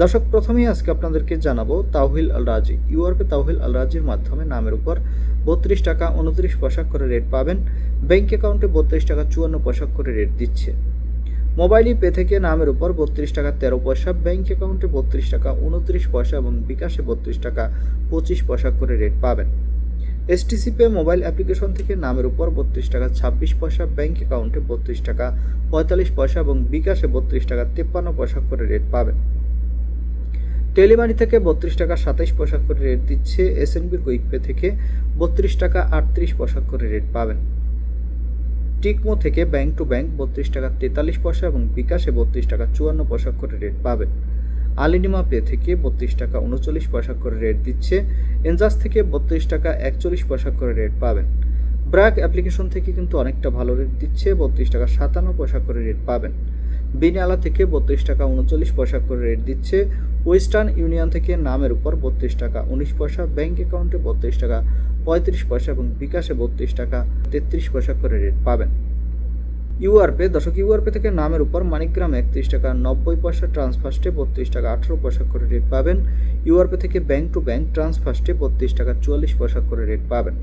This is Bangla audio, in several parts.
দর্শক, প্রথমেই আজকে আপনাদেরকে জানাব তাওহিল আল রাজি ইউআরপে তাওহিল আল রাজির মাধ্যমে নামের উপর বত্রিশ টাকা উনত্রিশ পয়সা করে রেট পাবেন। ব্যাংক অ্যাকাউন্টে বত্রিশ টাকা চুয়ান্ন পয়সা করে রেট দিচ্ছে। মোবাইল পে থেকে নামের উপর বত্রিশ টাকা তেরো পয়সা, ব্যাংক অ্যাকাউন্টে বত্রিশ টাকা উনত্রিশ পয়সা এবং বিকাশে বত্রিশ টাকা পঁচিশ পয়সা করে রেট পাবেন। এসটিসি পে মোবাইল অ্যাপ্লিকেশন থেকে নামের উপর বত্রিশ টাকা ছাব্বিশ পয়সা, ব্যাংক অ্যাকাউন্টে বত্রিশ টাকা পঁয়তাল্লিশ পয়সা এবং বিকাশে বত্রিশ টাকা তেপ্পান্ন পয়সা করে রেট পাবেন। টেলিমানি থেকে বত্রিশ টাকা সাতাইশ পয়সা করে রেট দিচ্ছে এসএনবি কুইক পে থেকে বত্রিশ টাকা আটত্রিশ পয়সা করে রেট পাবেন। টিকমো থেকে ব্যাংক টু ব্যাংক বত্রিশ টাকা তেতাল্লিশ পয়সা এবং বিকাশে বত্রিশ টাকা চুয়ান্ন পয়সা করে রেট পাবেন। আলিনিমা পে থেকে বত্রিশ টাকা উনচল্লিশ পয়সা করে রেট দিচ্ছে এনজাস থেকে বত্রিশ টাকা একচল্লিশ পয়সা করে রেট পাবেন। ব্র্যাক অ্যাপ্লিকেশন থেকে কিন্তু অনেকটা ভালো রেট দিচ্ছে বত্রিশ টাকা সাতান্ন পয়সা করে রেট পাবেন। বিনিয়ালা থেকে বত্রিশ টাকা উনচল্লিশ পয়সা করে রেট দিচ্ছে ওয়েস্টার্ন ইউনিয়ন থেকে নামের উপর বত্রিশ টাকা, উনিশ পয়সা, ব্যাংক অ্যাকাউন্টে বত্রিশ টাকা, পঁয়ত্রিশ পয়সা এবং বিকাশে বত্রিশ টাকা, তেত্রিশ পয়সা করে রেট পাবেন। ইউআরপে দশক ইউআরপে থেকে নামের উপর মানিকগ্রাম একত্রিশ টাকা, নব্বই পয়সা, ট্রান্সফার্স্টে বত্রিশ টাকা, আঠেরো পয়সা করে রেট পাবেন। ইউআরপে থেকে ব্যাংক টু ব্যাংক ট্রান্সফার্স্টে বত্রিশ টাকা চুয়াল্লিশ পয়সা করে রেট পাবেন।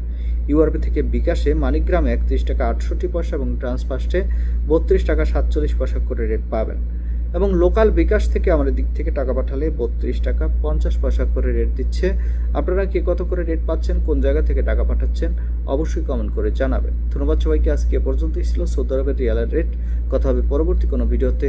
ইউআরপি থেকে বিকাশে মানিকগ্রামে একত্রিশ টাকা, আটষট্টি পয়সা এবং ট্রান্সফার্স্টে বত্রিশ টাকা, সাতচল্লিশ পয়সা করে রেট পাবেন। এবং লোকাল বিকাশ থেকে আমাদের দিক থেকে টাকা পাঠালে বত্রিশ টাকা পঞ্চাশ পয়সা করে রেট দিচ্ছে। আপনারা কে কত করে রেট পাচ্ছেন, কোন জায়গা থেকে টাকা পাঠাচ্ছেন, অবশ্যই কমেন্ট করে জানাবেন। ধন্যবাদ সবাইকে, আজকে পর্যন্তই ছিল। সৌদি আরবের রিয়ালের রেট কথা হবে পরবর্তী কোনো ভিডিওতে